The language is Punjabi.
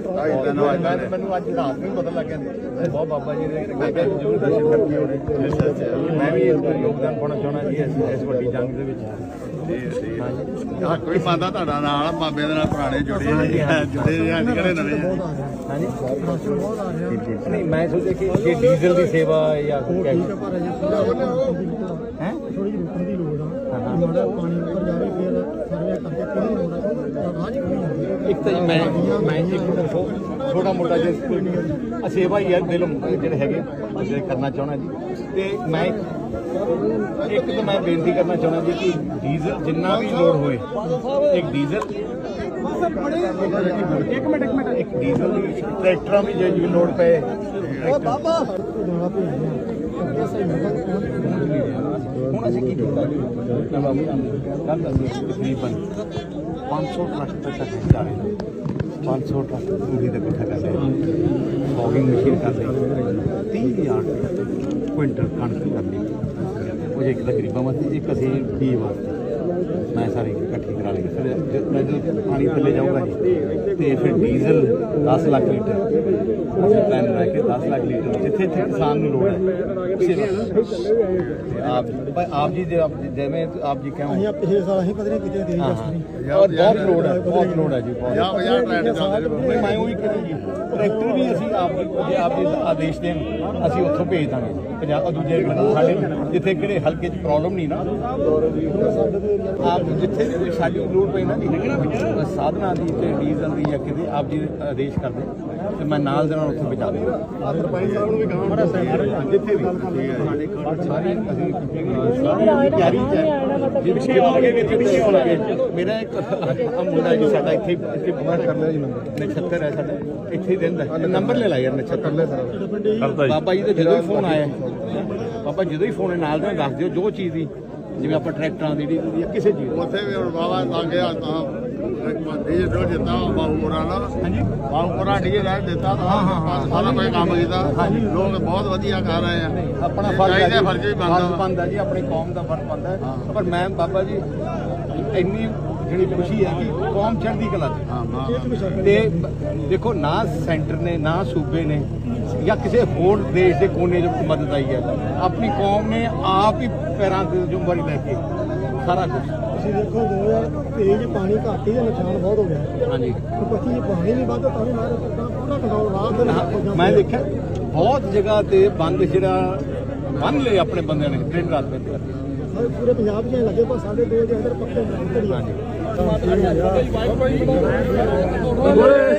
ਮੈਨੂੰ ਅੱਜ ਰਾਤ ਨੂੰ ਪਤਾ ਲੱਗਿਆ ਬਹੁਤ ਬਾਬਾ ਜੀ ਜੀ ਜਰੂਰ ਦਰਸ਼ਨ ਕਰਕੇ ਹੋਣੇ ਮੈਂ ਵੀ ਇਸ ਦਾ ਯੋਗਦਾਨ ਪਾਉਣਾ ਚਾਹਣਾ ਜੀ ਇਸ ਵੱਡੀ ਜੰਗ ਦੇ ਵਿੱਚ ਹਾਂ। ਕੋਈ ਬੰਦਾ ਤੁਹਾਡਾ ਨਾਲ ਬਾਬੇ ਦੇ ਨਾਲ ਪੁਰਾਣੇ ਜੁੜੇ ਜੁੜੇ ਜਾਂ ਕਿਹੜੇ ਨਵੇਂ ਨਹੀਂ ਮੈਂ ਸੋਚਿਆ ਕਿ ਇਹ ਡੀਜ਼ਲ ਦੀ ਸੇਵਾ ਜਾਂ ਹੈ ਥੋੜੀ ਜਿਹੀ ਰੁਕਣ ਦੀ ਲੋੜ ਆ। ਪਾਣੀ ਉੱਪਰ ਜਾਵੇ ਫਿਰ ਸਰਵੇ ਕਰਕੇ ਕਿਹੜੀ ਲੋੜ ਆ ਰਾਜ ਕਿਹੜੀ ਹੁੰਦੀ ਇੱਕ ਤਾਂ ਜੀ ਮੈਂ ਮੈਂ ਇੱਕ ਛੋਟਾ ਮੋਟਾ ਜਿਹਾ ਸੇਵਾ ਹੀ ਹੈ ਦਿਲੋਂ ਜਿਹੜੇ ਹੈਗੇ ਜਿਹੜੇ ਕਰਨਾ ਚਾਹਣਾ ਜੀ। ਤੇ ਮੈਂ ਇੱਕ ਤਾਂ ਮੈਂ ਬੇਨਤੀ ਕਰਨਾ ਚਾਹਣਾ ਜੀ ਕਿ ਡੀਜ਼ਲ ਜਿੰਨਾ ਵੀ ਲੋਡ ਹੋਏ ਇੱਕ ਡੀਜ਼ਲ। ਇੱਕ ਮਿੰਟ ਇੱਕ ਮਿੰਟ। ਇੱਕ ਡੀਜ਼ਲ ਦੀ ਟਰੈਕਟਰਾਂ ਵੀ ਜੇ ਲੋਡ ਪਏ। ਬਾਬਾ! ਹੁਣ ਅਸੀਂ ਕੀ ਕੀਤਾ ਜੀ? ਮੈਂ ਬਾਬੂ ਕੱਲ ਅਸੀਂ ਤਕਰੀਬਨ 500 ਟਰੱਕ ਤੱਕ ਜਾ ਰਹੇ ਹਾਂ 500 ਟਰੱਕ ਪੂਰੀ ਦਾ ਇਕੱਠਾ ਕਰ ਰਹੇ ਹਾਂ ਫੋਗਿੰਗ ਮਸ਼ੀਨ ਕਰ ਲਈ। 30000 ਕੁਇੰਟਲ ਕਣਕ ਕਰ ਲਈ। ਉਹ ਜੇ ਇੱਕ ਤਾਂ ਗਰੀਬਾਂ ਵਾਸਤੇ, ਇੱਕ ਅਸੀਂ ਪੀ ਵਾਸਤੇ। ਮੈਂ ਸਾਰੀ ਇਕੱਠੀ ਕਰਾ ਲਈ। ਫਿਰ ਮੈਂ ਜਦੋਂ ਪਾਣੀ ਥੱਲੇ ਜਾਊਗਾ ਜੀ ਤੇ ਫਿਰ ਡੀਜ਼ਲ 10 ਲੱਖ ਲੀਟਰ। ਅਸੀਂ ਪਲਾਨ ਬਣਾ ਕੇ 10 ਲੱਖ ਲੀਟਰ ਜਿੱਥੇ ਜਿੱਥੇ ਕਿਸਾਨ ਨੂੰ ਲੋੜ ਹੈ ਉਸੇ ਵਕਤ ਤੇ ਆਪ ਆਪ ਜੀ ਜੇ ਆਪ ਜਿਵੇਂ ਆਪ ਜੀ ਕਹੋ ਅਸੀਂ ਪਿਛਲੇ ਸਾਲ ਅਸੀਂ ਪਤਾ ਨਹੀਂ ਕਿਤੇ ਗਏ ਹਾਂ ਔਰ ਬਹੁਤ ਲੋੜ ਹੈ ਬਹੁਤ ਲੋੜ ਹੈ ਜੀ ਬਹੁਤ। ਪੰਜਾਹ ਪੰਜਾਹ ਟਰੈਕਟਰ ਚੱਲਦੇ ਨੇ। ਨਹੀਂ, ਮੈਂ ਉਹੀ ਕਰੀ ਜੀ ਟਰੈਕਟਰ ਵੀ ਅਸੀਂ ਆਪ ਜੀ ਆਪ ਜੀ ਦਾ ਆਦੇਸ਼ ਦੇਣ ਅਸੀਂ ਉੱਥੋਂ ਭੇਜ ਦਾਂਗੇ। ਪੰਜਾਬ ਦੂਜੇ ਸਾਡੇ ਜਿੱਥੇ ਕਿਹੜੇ ਹਲਕੇ 'ਚ ਪ੍ਰੋਬਲਮ ਨਹੀਂ ਨਾ। ਆਪ ਜਿੱਥੇ ਵੀ ਸਾਡੀ ਲੋੜ ਪਈ ਨਾ ਜੀ ਸਾਧਨਾ ਦੀ ਤੇ ਡੀਜ਼ਲ ਦੀ ਜਾਂ ਕਿਤੇ ਆਪ ਜੀ ਆਦੇਸ਼ ਕਰਦੇ ਤੇ ਮੈਂ ਨਾਲ ਦੇ ਨਾਲ ਉੱਥੇ ਪਹੁੰਚਾ ਦੂੰਗਾ ਸਰਪੰਚ ਸਾਹਿਬ ਨੂੰ ਵੀ ਕਹਾਂਗਾ ਜਿੱਥੇ ਵੀ ਸਾਡੇ ਕੋਲ ਸਾਰੀ ਅਸੀਂ ਸਾਰੀ ਤਿਆਰੀ ਚ ਹੈ ਜੇ ਵਿਸ਼ੇ ਹੋਣਗੇ ਵੀ ਇੱਥੇ ਵਿਸ਼ੇ ਹੋਣਗੇ ਮੇਰਾ ਇੱਕ ਮੁੰਡਾ ਜੀ ਸਾਡਾ ਇੱਥੇ ਇੱਥੇ ਬਾਹਰ ਕਰ ਲਿਆ ਜੀ ਨੰਬਰ ਨਛੱਤਰ ਹੈ ਸਾਡਾ ਇੱਥੇ ਹੀ ਰਹਿੰਦਾ ਹੈ। ਨੰਬਰ ਲੈ ਲਾ ਯਾਰ ਨਛੱਤਰ। ਲੈ ਬਾਬਾ ਜੀ। ਦਾ ਜਦੋਂ ਹੀ ਫੋਨ ਆਇਆ ਬਾਬਾ ਜਦੋਂ ਹੀ ਫੋਨ ਨਾਲ ਨਾਲ ਦੱਸ ਦਿਓ ਜੋ ਚੀਜ਼ ਦੀ। ਜਿਵੇਂ ਆਪਾਂ ਟਰੈਕਟਰਾਂ ਦੀ ਡੀਜ਼ਲ ਦੀ ਜਾਂ ਕਿਸੇ ਚੀਜ਼ ਦੀ ਉੱਥੇ ਵੀ ਹੁਣ ਬਾਬਾ ਲਾਗੇ ਆ ਤਾਂ ਡੀਜੇ ਜੋ ਦਿੱਤਾ ਬਾਹੂਪੁਰਾ ਨਾ ਹਾਂਜੀ ਬਾਹੂਪੁਰਾ ਡੀਜੇ ਲੈ ਦਿੱਤਾ ਤਾਂ ਹਾਂ, ਹਾਂ, ਹਾਂ। ਸਾਰਾ ਕੋਈ ਕੰਮ ਕੀਤਾ ਹਾਂਜੀ। ਲੋਕ ਬਹੁਤ ਵਧੀਆ ਕਰ ਰਹੇ ਆ ਆਪਣਾ ਫਰਜ਼ ਹੈ ਚਾਹੀਦਾ ਫਰਜ਼ ਵੀ ਬਣਦਾ ਵਾ। ਬਣਦਾ ਜੀ ਆਪਣੀ ਕੌਮ ਦਾ ਫਰਜ਼ ਬਣਦਾ ਹੈ। ਪਰ ਮੈਂ ਬਾਬਾ ਜੀ ਇੰਨੀ ਜਿਹੜੀ ਖੁਸ਼ੀ ਹੈ ਕਿ ਕੌਮ ਚੜ੍ਹਦੀ ਕਲਾ ਚ। ਹਾਂ ਹਾਂ ਤੇ ਦੇਖੋ ਨਾ ਸੈਂਟਰ ਨੇ ਨਾ ਸੂਬੇ ਨੇ ਜਾਂ ਕਿਸੇ ਹੋਰ ਦੇਸ਼ ਦੇ ਕੋਨੇ 'ਚ ਮਦਦ ਆਈ ਹੈ। ਆਪਣੀ ਕੌਮ ਨੇ ਆਪ ਹੀ ਪੈਰਾਂ ਤੇ ਜ਼ਿੰਮੇਵਾਰੀ ਲੈ ਕੇ ਸਾਰਾ ਕੁਝ ਤੁਸੀਂ ਦੇਖੋ 2023 ਚ ਪਾਣੀ ਘੱਟ ਦਾ ਨੁਕਸਾਨ ਬਹੁਤ ਹੋ ਗਿਆ। ਹਾਂਜੀ। ਤੇ 25 ਚ ਪਾਣੀ ਨਹੀਂ ਵੱਧਦਾ ਤਾਂ ਵੀ ਮਾਰੇ ਪੂਰਾ ਕੰਟਰੋਲ ਰਾਤ ਮੈਂ ਦੇਖਿਆ ਬਹੁਤ ਜਗ੍ਹਾ ਤੇ ਬੰਦ ਜਿਹੜਾ ਬੰਨ ਲਏ ਆਪਣੇ ਬੰਦਿਆਂ ਨੇ ਦਿਨ ਰਾਤ ਬੰਦ ਕਰਕੇ ਪੂਰੇ ਪੰਜਾਬ 'ਚ ਲੱਗੇ ਪਰ ਸਾਡੇ ਦੋ ਦੇ ਅੰਦਰ ਪੱਕੇ ਘੜੀ ਹਾਂਜੀ। ਹਾਂਜੀ।